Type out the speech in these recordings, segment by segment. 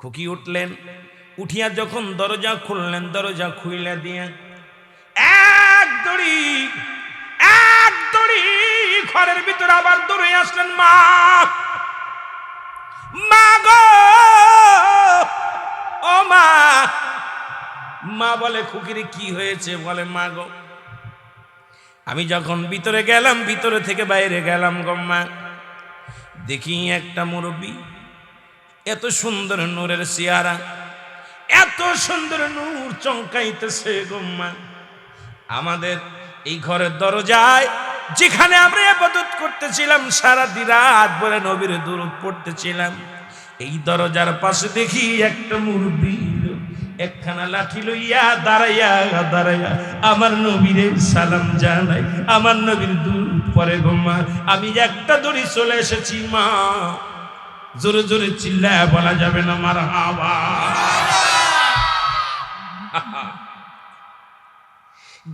খুকি উঠলেন, উঠিয়া যখন দরজা খুললেন, দরজা খুইলা দিয়ে এক দড়ি এক দড়ি ঘরের ভিতরে আবার দৌড়ে আসলেন, মা মা গো, ও মা। মা বলে, খুকিরে, কি হয়েছে? বলে, মা গো, আমি যখন ভিতরে গেলাম, ভিতরে থেকে বাইরে গেলাম গম্মা দেখি একটা মুরব্বী এত সুন্দর নূরের চেহারা, এত সুন্দর নূর চমকাইতেছে গোম্মা আমাদের এই ঘরের দরজায় যেখানে আমরা আবাদত করতেছিলাম, সারা রাত বলে নবীর দূর পড়তেছিলাম, এই দরজার পাশে দেখি একটা মুরব্বী একখানা লাঠি লইয়া দাঁড়াইয়া দাঁড়াইয়া আমার নবীরে সালাম জানাই আমার নবীর দূর পরে গোম্মা আমি একটা দড়ি চলে এসেছি মা। জোরে জোরে চিল্লায় বলা যাবে না আমার হাওয়া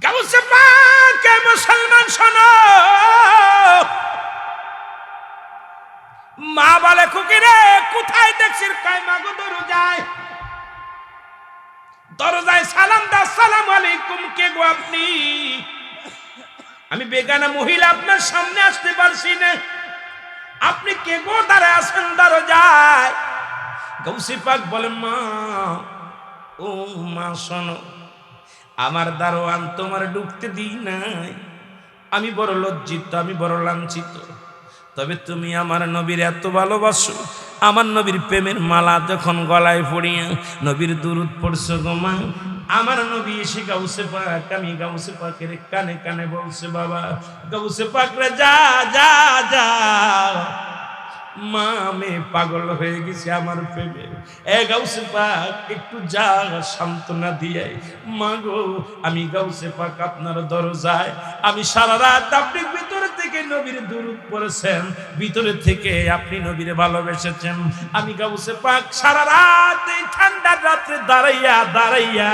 গাউসে পাকে মুসলমান শোনো। মা বলে খুকি রে কোথায় দেখছিস? কাই মাগো দরজায়। দরজায় সালাম দা সালাম আলাইকুম, কে গো আপনি? আমি বেগানা মহিলা, আপনার সামনে আসতে পারছি না। আপনি কে গো দাঁড়ায় আছেন দরজায়? গৌসি পাক বলে, মা, ও মা, শোনো, আমার দারোয়ান তোমার ডুবতে দিই নাই। আমি বড় লজ্জিত, আমি বড় লাঞ্ছিত। তবে তুমি আমার নবীর এত ভালোবাসো। আমার নবীর প্রেমের মালা যখন গলায় পড়িয়া নবীর দূরত পড়ছো গোমা আমার নবী এসে গাউসে পাক, আমি গাউসে পাকের কানে কানে বলছে, বাবা গাউসে পাকরে যা যা মা, আমি পাগল হয়ে গেছি আমার প্রেমে। এ গাউসে পাক, একটু যা, সান্ত্বনা দিয়ে। মা গো, আমি গাউসে পাক আপনার দরজায়। আমি সারা রাত আপনি ভিতরে থেকে নবীর দূরত পড়েছেন। ভিতরে থেকে আপনি নবীরে ভালোবেসেছেন। আমি গাউসে পাক সারা রাত এই ঠান্ডার রাত্রে দাঁড়াইয়া দাঁড়াইয়া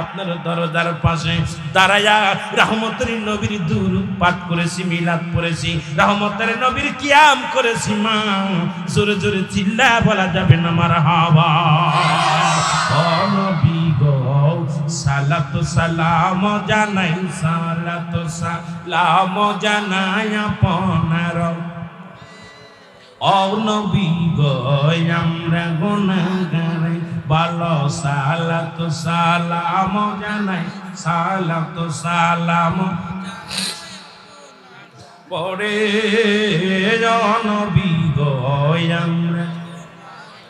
আপনার দরজার পাশে দাঁড়াইয়া রহমতের নবীর দূর পাঠ করেছি, মিলাদ পড়েছি, রহমতের নবীর কিয়াম করেছি মা। জোরে জোরে চিল্লা বলা যাবে না আমার হাওয়া। সালাত সালাম জানাই, সালাত সালাম জানাই আপনার। ও নবী গো, আমরা গুনাহগার, ভালো সালাত সালাম জানাই, সালাত সালাম পরে নবী গো আমরা।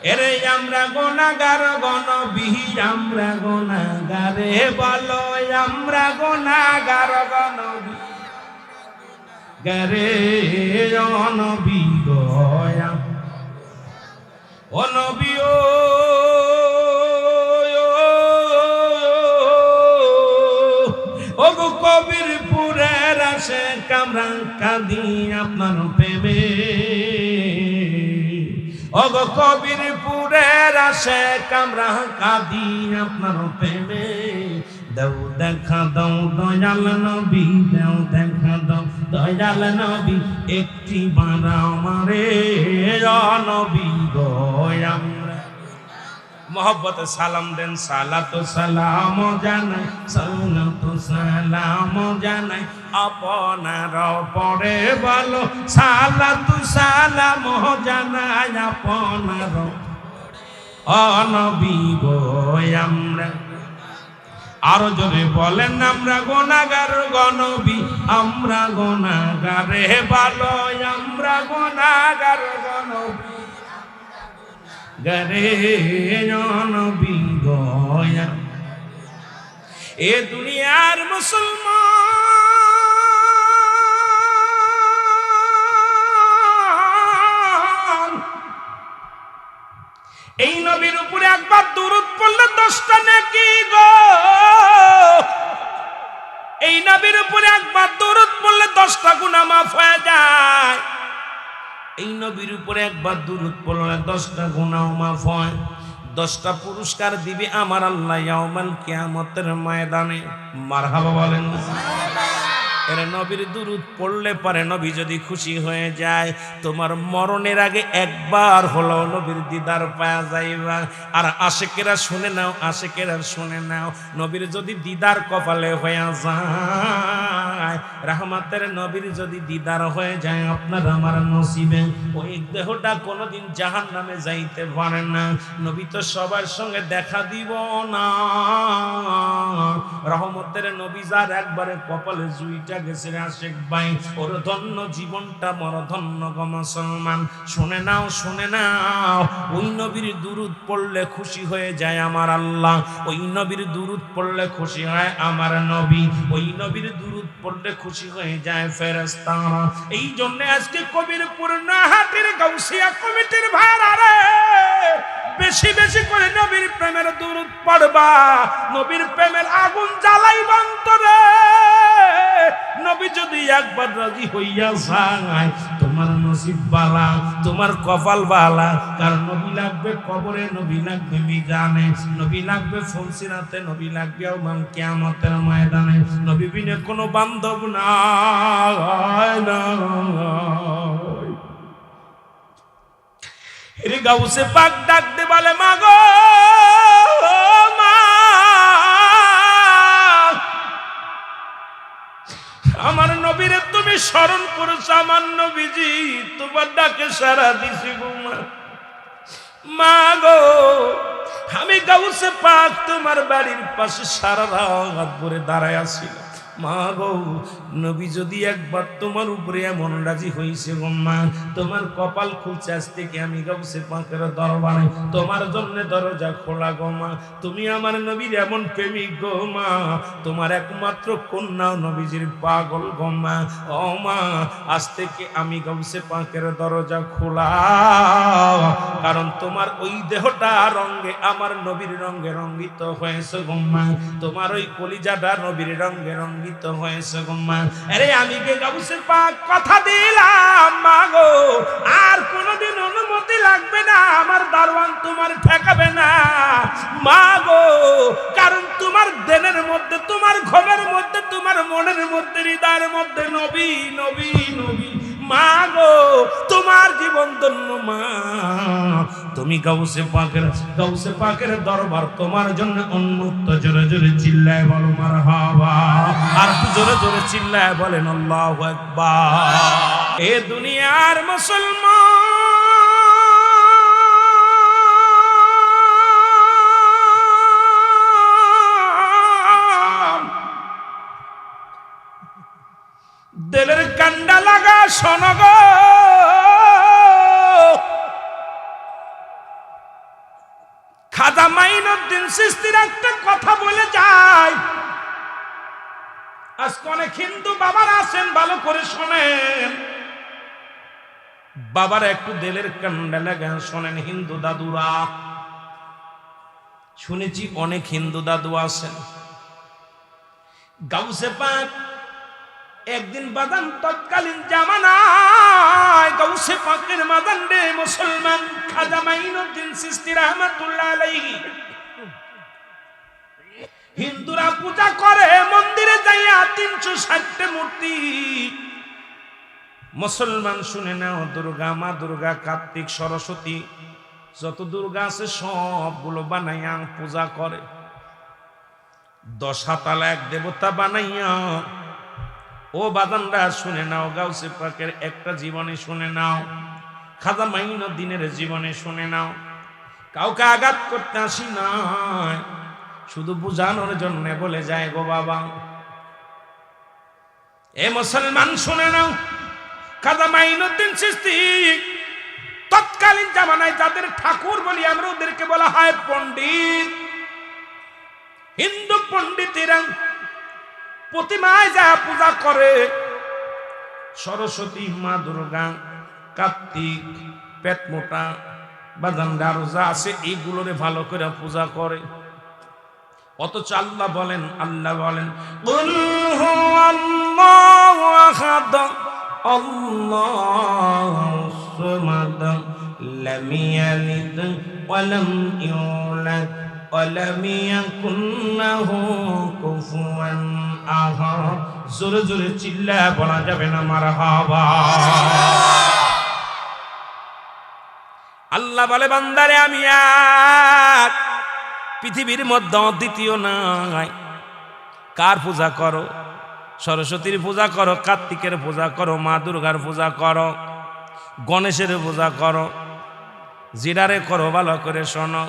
এরে আমরা গোনাগার গণবি আমরা গোনাগারে বলো আমরা গোনাগার গণবি গারে অনবি গয়া ও ও কবিরপুরের কবির পুরের আসে কামরা কাঁদি আপনার প্রেমে। দাও দেখা দাও দয়াল নবী, দাও দেখা দাও দয়াল নবী, একটি বানাও মারে নবী গো আমরা মোহব্বত সালাম দেন, সালাত সালাম জানাই, সালাত সালাম জানাই। আপনার পরে বলো সালাত সালাম জানাই আপনার অনবী গো, আমরা আরও জোরে বলেন, আমরা গোনাগার গনবী আমরা গোনাগারে ভালো, আমরা গোনাগার গনবী গরে নবী গয়া এ দুনিয়ার মুসলমান। এই নবীর উপরে একবার দূরত পড়লে দশটা নাকি গো। এই নবীর উপরে একবার দূরত পড়লে দশটা গুণা মাফ হয়ে যায়। এই নবীর উপরে একবার দূরত পড়লে দশটা গুণাও মাফ হয়, দশটা পুরস্কার দিবে আমার আল্লাহ ইয়াউমাল কিয়ামতের ময়দানে। মারহাবা বলেন এর নবীর দুরুদ পড়লে পারে নবী যদি খুশি হয়ে যায়, তোমার মরণের আগে একবার হলো নবীর দিদার পাওয়া যাইবা। আর আশেকেরা শুনে নাও, আশেকেরা শুনে নাও, নবীর যদি দিদার কপালে হয়ে যায় রাহমাতের নবীর যদি দিদার হয়ে যায়, আপনার আমার নসিবে। ওই দেহটা কোনোদিন জাহান নামে যাইতে পারে না। নবী তো সবার সঙ্গে দেখা দিব না। রহমতের নবী যার একবারে কপালে জুইটা গেছে আশেক ভাই, ওর ধন্য জীবনটা মর ধন্য গো মুসলমান। শুনে নাও শুনে নাও, ওই নবীর দুরুদ পড়লে খুশি হয়ে যায় আমার আল্লাহ। ওই নবীর দুরুদ পড়লে খুশি হয় আমার নবী। ওই নবীর দুরুদ পড়লে খুশি হয়ে যায় ফেরেস্তারা এই জন্য আজকে কবির পূর্ণ হাটের গাউসিয়া কমিটির ভাড়া রে, বেশি বেশি করে নবীর প্রেমের দূর পড়বা, নবীর প্রেমের আগুন জ্বালাই বন্তরে নবী যদি একবার রাজি হইয়া যায় তোমার নসিব বালা, তোমার কপাল বালা। কারণ নবী লাগবে কবরে, নবী লাগবে মিজানে, নবী লাগবে ফলসিরাতে নবী লাগবে আমান কিয়ামতের ময়দানে। নবী বিনে কোনো বান্ধব নাই নাই রে গাউসে পাক ডাক দে বলে মাগো আমার নবীরে স্মরণ করেছ আমার নবীজি তোমার ডাকে সারা দিছি গো মা মা গো, আমি গাউসে পাক তোমার বাড়ির পাশে সারা রাত ভরে দাঁড়ায় আছি। মা গো নবী যদি একবার তোমার উপরে এমন রাজি হইছে গো মা, তোমার কপাল খুলছে আজ থেকে আমি গাউসে পাকের দরবারে। তোমার জন্য দরজা খোলা গো মা, তুমি আমার নবীর এমন প্রেমিক গো মা, তোমার একমাত্র কন্যাও নবীজির পাগল গো মা। ও মা, আজ থেকে আমি গাউসে পাকের দরজা খোলা, কারণ তোমার ওই দেহটা রঙ্গে আমার নবীর রঙ্গে রঙ্গিত হয়েছে গো মা। তোমার ওই কলিজাটা নবীর রঙ্গে রঙ্গিত হয়েছে গো মা। আরে আমি কে পাক কথা দিলাম, মা গো। আর কোনোদিন অনুমতি লাগবে না। আমার দারওয়ান তোমার ঠেকাবে না। মা গো, কারণ তোমার দেনের মধ্যে, তোমার ঘরের মধ্যে, তোমার মনের মধ্যে, হৃদয়ের মধ্যে নবী নবী নবী। মা গো, তোমার জীবন ধন্য মা। তুমি গাউসে পাকের গাউসে পাকের দরবার তোমার জন্য উন্মুক্ত, জোরে জোরে চিল্লায় বলো মার আর জোরে জোরে চিল্লায় বলেন, আল্লাহু আকবার। এ দুনিয়ার মুসলমান হিন্দু বাবারা আছেন, ভালো করে শোনেন। বাবার একটু দেলের কান্ডা লাগা শোনেন, হিন্দু দাদুরা। শুনেছি অনেক হিন্দু দাদু আছেন। গাউসে পাক, একদিন বাদান তৎকালীন জামানায় গৌসে পাকের মাদান রে মুসলমান খাজা মাইনুদ্দিন সিস্তি রহমাতুল্লাহ আলাইহি হিন্দুরা পূজা করে, মন্দিরে যাইয়া তিনশো ষাটটা মূর্তি। মুসলমান শুনে নাও, দুর্গা মা, দুর্গা কার্তিক, সরস্বতী, যত দুর্গা আছে সবগুলো বানাইয়া পূজা করে। দশ এক দেবতা বানাইয়া, ও বাদানরা শুনে নাও, গাউসে পাকের একটা জীবনে শুনে নাও, খাজা মাইন দিনের জীবনে শুনে নাও। কাউকে আঘাত করতে আসি নাই। শুধু বুঝানোর জন্য বলে যায় গো বাবা। এ মুসলমান শুনে নাও খাজা মাইনুদ্দিন সৃষ্টি তৎকালীন জামানায় যাদের ঠাকুর বলি আমরা ওদেরকে বলা হয় পণ্ডিত। হিন্দু পণ্ডিতেরা প্রতিমায় যা পূজা করে, সরস্বতী, মা দুর্গা, কার্তিক পেটমোটা বা যা আছে, এইগুলোরে ভালো করে পূজা করে। অথচ আল্লাহ বলেন আল্লাহ বলেন "কুল হুয়াল্লাহু আহাদ, আল্লাহুস সামাদ, লাম ইয়ালিদ ওয়া লাম ইউলাদ ওয়া লাম ইয়াকুন লাহু কুফুয়ান আহাদ। জোরে জোরে চিল্লা বলা যাবে না মার হাবা আল্লাহ বলে বান্দারে আমি এক পৃথিবীর মধ্যে দ্বিতীয় নাই। কার পূজা করো? সরস্বতীর পূজা করো, কার্তিকের পূজা করো, মা দুর্গার পূজা করো, গণেশের পূজা করো, জিরারে করো ভালো করে শোনো।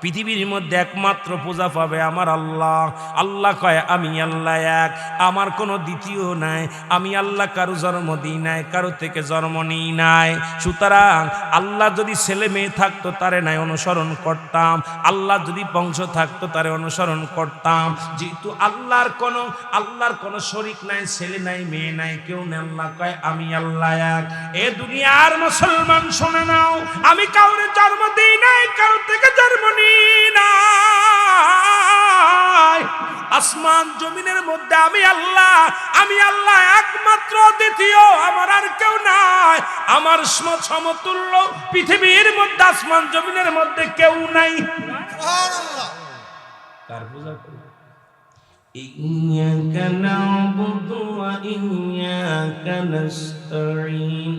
পৃথিবীর মধ্যে একমাত্র পূজা পাবে আমার আল্লাহ। আল্লাহ কয়, আমি আল্লাহ এক। আমার কোনো দ্বিতীয় নাই। আমি আল্লাহ কারও জন্ম দিই নাই, কারও থেকে জন্ম নিই নাই। সুতরাং আল্লাহ যদি ছেলে মেয়ে থাকতো, তারে নাই অনুসরণ করতাম। আল্লাহ যদি বংশ থাকতো, তারে অনুসরণ করতাম। যেহেতু আল্লাহর কোনো আল্লাহর কোনো শরিক নাই, ছেলে নাই, মেয়ে নাই, কেউ নেই, আল্লাহ কয়, আমি আল্লাহ এক। এ দুনিয়ার মুসলমান, শুনে নাও। আমি কাউরে জন্ম দিই নাই, কারও থেকে জন্ম নিই আসমান জমিনের মধ্যে আমি আল্লাহ আমি আল্লাহ একমাত্র দ্বিতীয় আমার আর কেউ নাই আমার সম- সমতুল্য পৃথিবীর মধ্যে আসমান জমিনের মধ্যে কেউ নাই কার পূজা করব إياك نعبد وإياك نستعين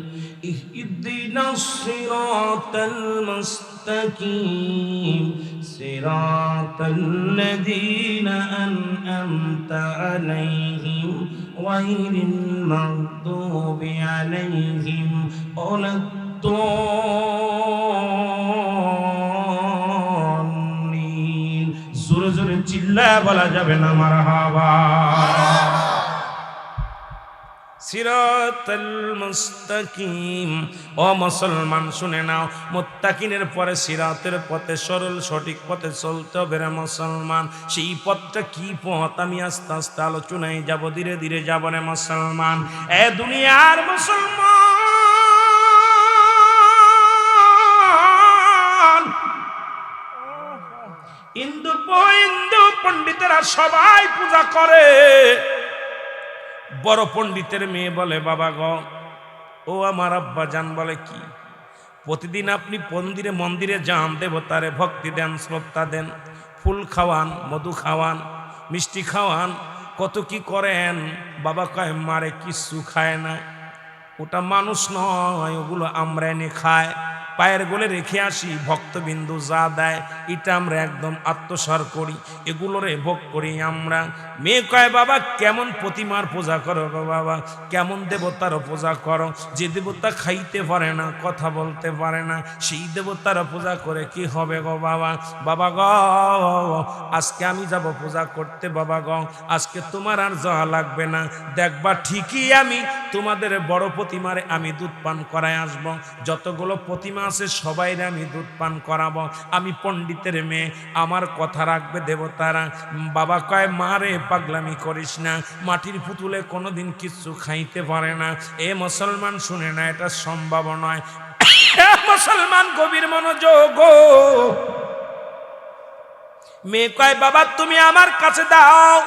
اهدنا الصراط المستقيم المستقيم صراط الذين أنأمت عليهم غير المغضوب عليهم ولا الضالين سورة سورة بلا جبنا مرحبا সিরাতাল মুস্তাকিম। ও মুসলমান, শুনে নাও, মুত্তাকিনের পরে সিরাতের পথে সরল, সঠিক পথে চলতে হবে রে মুসলমান। সেই পথটা কি পথ? আমি আস্তে আস্তে আলোচনায় যাব, ধীরে ধীরে যাব রে মুসলমান। এ দুনিয়ার মুসলমান! হিন্দু হিন্দু পণ্ডিতেরা সবাই পূজা করে। বড় পণ্ডিতের মেয়ে বলে, বাবা গ, ও আমার আব্বা যান বলে কি? প্রতিদিন আপনি মন্দিরে মন্দিরে যান, দেবতারে ভক্তি দেন, শ্রদ্ধা দেন, ফুল খাওয়ান, মধু খাওয়ান, মিষ্টি খাওয়ান, কত কি করেন? বাবা কয়, মারে কিচ্ছু খায় না। ওটা মানুষ নয়, ওগুলো আমরা এনে খায়। পায়ের গোলে রেখে আসি, ভক্তবিন্দু যা দেয়, এটা আমরা একদম আত্মসার করি। এগুলোরে ভোগ করি আমরা। মেয়ে কয়, বাবা, কেমন প্রতিমার পূজা করো বাবা? কেমন দেবতার পূজা করো? যে দেবতা খাইতে পারে না, কথা বলতে পারে না, সেই দেবতার পূজা করে কি হবে গো বাবা? বাবা গ, আজকে আমি যাব পূজা করতে, বাবা গ। আজকে তোমার আর যাওয়া লাগবে না। দেখবা ঠিকই আমি তোমাদের বড় প্রতিমারে আমি দুধ পান করায় আসব। যতগুলো প্রতিমা আছে সবাই আমি দুধ পান করাবো। আমি পণ্ডিতের মেয়ে, আমার কথা রাখবে দেবতারা। বাবা কয় মারে পাগলামি করিস না। মাটির পুতুলে কোনোদিন কিচ্ছু খাইতে পারে না। এ মুসলমান, শুনে না, এটা সম্ভব নয়। মুসলমান, গভীর মনোযোগ। মেয়ে কয়, বাবা, তুমি আমার কাছে দাও।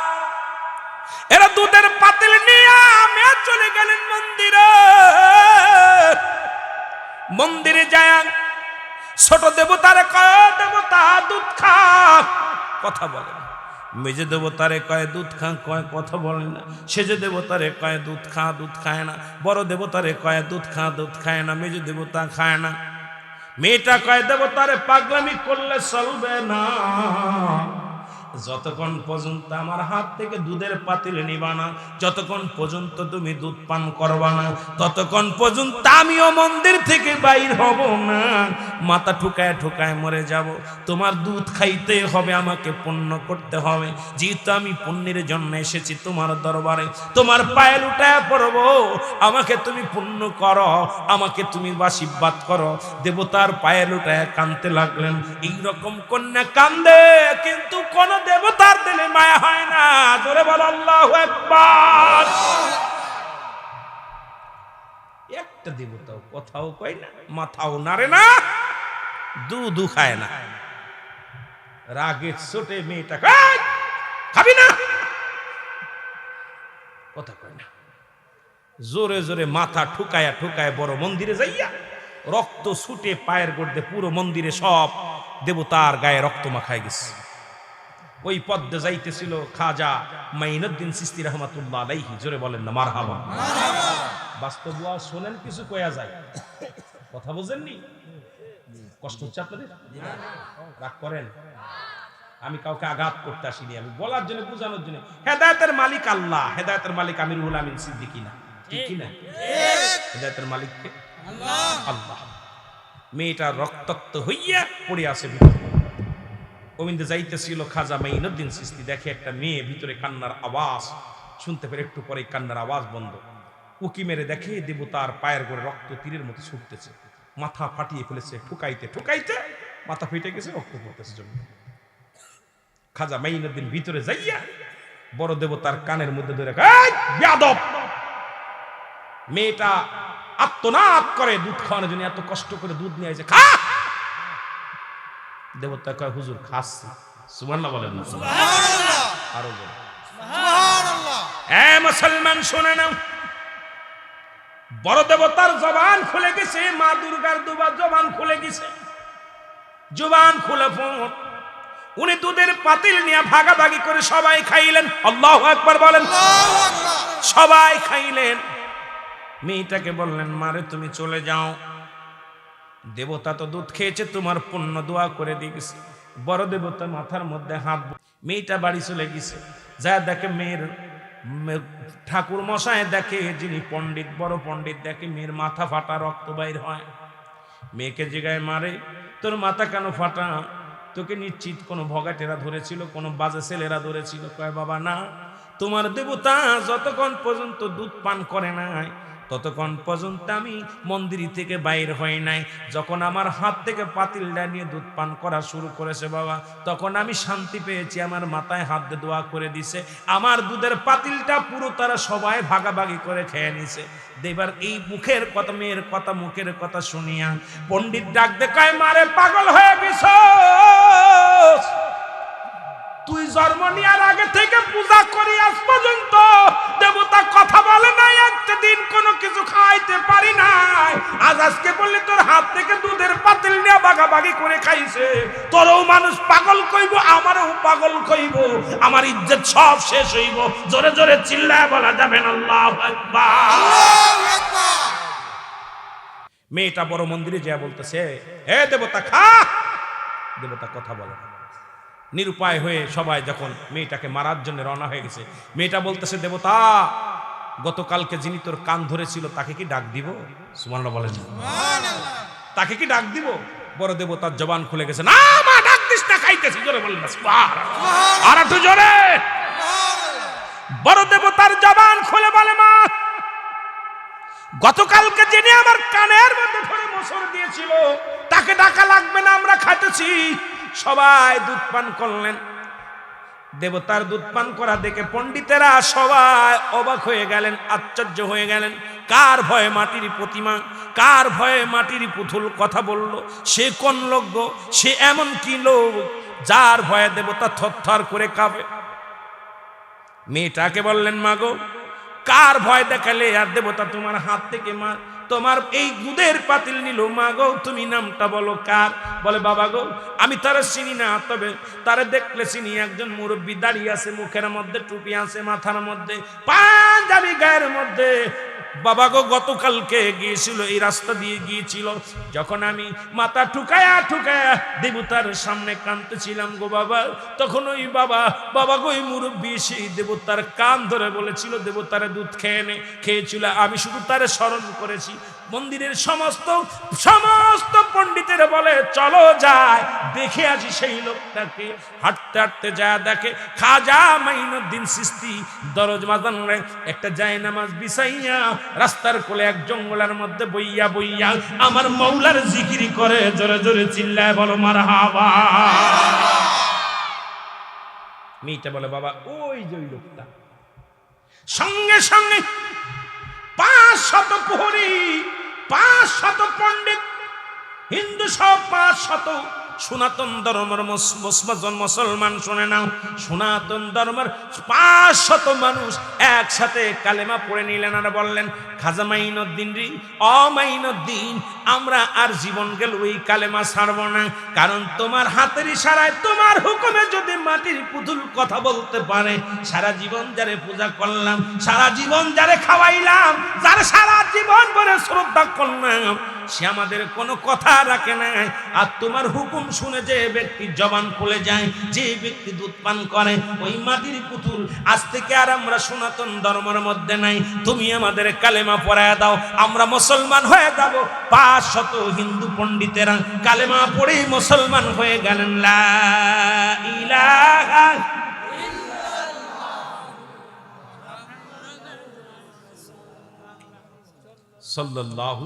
এরা দুধের পাতিল নিয়ে চলে গেলেন মন্দিরে। মন্দিরে যায় ছোট দেবতারে কয়, দেবতা, দুধ খা। কথা বলে না। মেজে দেবতারে কয়, দুধ খা। কয়, কথা বলে না। সেজে দেবতারে কয়, দুধ খা, দুধ খায় না। বড় দেবতারে কয়, দুধ খা, দুধ খায় না। মেজে দেবতা খায় না। মেয়েটা কয়, দেবতারে পাগলামি করলে চলবে না। যতক্ষণ পর্যন্ত আমার হাত থেকে দুধের পাতিল নিবা না, যতক্ষণ পর্যন্ত তুমি দুধ পান করবা না, ততক্ষণ পর্যন্ত আমিও মন্দির থেকে বাইর হব না। মাথা ঠুকায় ঠুকায় মরে যাব। তোমার দুধ খাইতে হবে, আমাকে পুণ্য করতে হবে। যেহেতু আমি পুণ্যের জন্য এসেছি তোমার দরবারে, তোমার পায়ে লুটায় পড়ব। আমাকে তুমি পুণ্য করো, আমাকে তুমি আশীর্বাদ করো। দেবতার পায়ে লুটায় কানতে লাগলেন। এইরকম কন্যা কান্দে, কিন্তু কোন দেবতার দিলে মায়া হয় না। জোরে বল, আল্লাহ একটা দেবতাও কথাও কয় না, মাথাও নাড়ে না দুধু খায় না। রাগের মেয়েটা খাবি না? কথা কয় না। জোরে জোরে মাথা ঠুকায়া ঠুকায় বড় মন্দিরে যাইয়া রক্ত ছুটে পায়ের গড়তে পুরো মন্দিরে সব দেবতার গায়ে রক্ত মাখায় গেছে। ওই পদ্মে যাইতেছিল খাজা মাইনুদ্দিন সিস্তি রহমাতুল্লাহ আলাইহি। জোরে বলেন না মারহাবা। বাস্তব শোনেন কিছু কয়া যায়। কথা বুঝেননি? কষ্ট হচ্ছে আপনাদের? রাগ করেন। আমি কাউকে আঘাত করতে আসিনি আমি বলার জন্য বোঝানোর জন্য। হেদায়তের মালিক আল্লাহ হেদায়তের মালিক আমিরুল আমিন সিদ্দিকি না। ঠিক কি না? হেদায়তের মালিক কে? আল্লাহ। মেয়েটা রক্তাক্ত হইয়া পড়ে আছে গোবিন্দ যাইতেছিল খাজা মাইনুদ্দিন সিস্তি দেখে একটা মেয়ে ভিতরে কান্নার আওয়াজ শুনতে পেরে একটু পরে কান্নার আওয়াজ বন্ধ। উকি মেরে দেখে দেবতার পায়ের করে রক্ত তীরের মতো ছুটতেছে। মাথা ফাটিয়ে ফেলেছে ঠুকাইতে ঠুকাইতে মাথা ফেটে গেছে রক্ত পড়তেছে জন্য খাজা মাইনুদ্দিন ভিতরে যাইয়া বড় দেবতার কানের মধ্যে ধরে "এই, বেয়াদব! মেয়েটা আত্মনাদ করে দুধ খাওয়ানোর জন্য এত কষ্ট করে দুধ নিয়ে আসে খা! দেবতা কয় হুজুর খাচ্ছি। সুবহানাল্লাহ বলেন না আরও বলেন। এ মুসলমান শুনে নাও। বড় দেবতার জবান খুলে গেছে মা দুর্গার দুবার জবান খুলে গেছে। জবান খুলে ফোট উনি দুধের পাতিল নিয়ে ভাগাভাগি করে সবাই খাইলেন। আল্লাহ একবার বলেন। সবাই খাইলেন। মেয়েটাকে বললেন মারে তুমি চলে যাও। দেবতা তো দুধ খেয়েছে, তোমার পুণ্য দোয়া করে দিয়ে গেছে। বড় দেবতা মাথার মধ্যে হাত মেয়েটা বাড়ি চলে গেছে। যা দেখে মেয়ের ঠাকুর মশায় দেখে, যিনি পণ্ডিত, বড় পণ্ডিত, দেখে মেয়ের মাথা ফাটা, রক্ত বাইর হয়। মেয়েকে জিগায় মারে, তোর মাথা কেন ফাটা? তোকে নিশ্চিত কোনো ভগাটেরা ধরেছিল, কোনো বাজে ছেলেরা ধরেছিল। কয়, বাবা, না। তোমার দেবতা যতক্ষণ পর্যন্ত দুধ পান করে নাই ততক্ষণ পর্যন্ত আমি মন্দির থেকে বাইর হই নাই। যখন আমার হাত থেকে পাতিলটা নিয়ে দুধ পান করা শুরু করেছে বাবা, তখন আমি শান্তি পেয়েছি। আমার মাথায় হাত দিয়ে করে দিছে। আমার দুধের পাতিলটা পুরো তারা সবাই ভাগাভাগি করে খেয়ে নিছে। এবার এই মুখের কথা, মেয়ের কথা, মুখের কথা শুনিয়া পণ্ডিত ডাক দেখায়, মারে পাগল হয়ে বিশোস তুই জন্ম নেওয়ার আগে থেকে পূজা করি আজ পর্যন্ত। দেবতা কথা বলে নাই একটা দিন কোনো কিছু খাইতে পারি নাই। আজ আজকে বললি তোর হাত থেকে দুধের পাতিল নিয়ে বাগাবাগি করে খাইছে। তোরও মানুষ পাগল কইব আমারও পাগল কইব। আমার ইজ্জত সব শেষ হইব। জোরে জোরে চিল্লায় বলা যাবে না আল্লাহ মেয়েটা বড় মন্দিরে যা বলতেছে হে দেবতা খা। দেবতা কথা বলে না। নিরুপায় হয়ে সবাই যখন মেয়েটাকে মারার জন্য রওনা হয়ে গেছে মেয়েটা বলতেছে দেবতা গতকালকে যিনি তোর কান ধরেছিল তাকে কি ডাক দিব? সুমান বলেন। তাকে কি ডাক দিব? বড় দেবতার জবান খুলে গেছে না মা ডাক দিস না খাইতেছি। জোরে বলেন আর একটু জোরে। বড় দেবতার জবান খুলে বলে মা গতকালকে যিনি আমার কানের মধ্যে ধরে মোসর দিয়েছিল তাকে ডাকা লাগবে না আমরা খাইতেছি। সবাই দুধ পান করলেন। দেবতার দুধ পান করা দেখে পণ্ডিতেরা সবাই অবাক হয়ে গেলেন, আশ্চর্য হয়ে গেলেন। কার ভয়ে মাটির প্রতিমা, কার ভয়ে মাটির পুতুল কথা বলল? সে কোন লোক? সে এমন কি লোক যার ভয়ে দেবতা থরথর করে কাঁপে? মেয়েটাকে বললেন মাগো কার ভয় দেখালে আর দেবতা তোমার হাত থেকে মা তোমার এই দুধের পাতিল নিল, মা গো, তুমি নামটা বলো কার? বলে, বাবা গো, আমি তারা চিনি না, তবে তারা দেখলে চিনি, একজন মুরব্বী দাঁড়িয়ে আছে, মুখের মধ্যে টুপি আছে, মাথার মধ্যে, পাঞ্জাবি গায়ের মধ্যে বাবা গো, গতকালকে গিয়েছিল, এই রাস্তা দিয়ে গিয়েছিল। যখন আমি মাথা ঠুকায়া ঠুকায়া দেবতার সামনে কাঁদতেছিলাম গো বাবা, তখন ওই বাবা বাবা গো, ওই মুরব্বী সেই দেবতার কান ধরে বলেছিল, দেবতারে দুধ খেয়ে নে, খেয়েছিল, আমি শুধু তার স্মরণ করেছি। মন্দিরের সমস্ত সমস্ত পণ্ডিতের বলে, চলো যায় দেখে আসি সেই লোকটাকে। হাঁটতে হাঁটতে যা দেখে খাজা মাইনুদ্দিন সিস্তি দরজ মাদান একটা যায় নামাজ বিছাইয়া রাস্তার কোলে এক জঙ্গলের মধ্যে বইয়া বইয়া আমার মৌলার জিকিরি করে জোরে জোরে চিল্লায় বলো মার হাবা মেয়েটা বলে, বাবা, ওই যে ওই লোকটা। সঙ্গে সঙ্গে পাঁচ শত প্রহরী পাঁচ শত পণ্ডিত, হিন্দু সব পাঁচ শত সনাতন ধর্মের মুসলমান শুনে নাও সনাতন ধর্মের পাঁচ শত মানুষ একসাথে কালেমা পড়ে নিলেন আর বললেন, খাজা মাইনুদ্দিন রি অমাইনুদ্দিন আমরা আর জীবন গেল ওই কালেমা ছাড়ব না। কারণ তোমার হাতের ইশারায় তোমার হুকুমে যদি মাটির পুতুল কথা বলতে পারে, সারা জীবন যারে পূজা করলাম, সারা জীবন যারে খাওয়াইলাম, যার সারা জীবন ভরে শ্রদ্ধা করলাম সে আমাদের কোনো কথা রাখে না। আর তোমার হুকুম শুনে যে ব্যক্তি জবান খুলে যায়, যে ব্যক্তি দুধ পান করে, ওই মাটির পুতুল আজ থেকে আর আমরা সনাতন ধর্মের মধ্যে নাই। তুমি আমাদের কালেমা পড়ায় দাও, আমরা মুসলমান হয়ে যাব। পাঁচ শত হিন্দু পণ্ডিতেরা কালেমা পড়েই মুসলমান হয়ে গেলেন। লা ইলাহা সাল্লাল্লাহু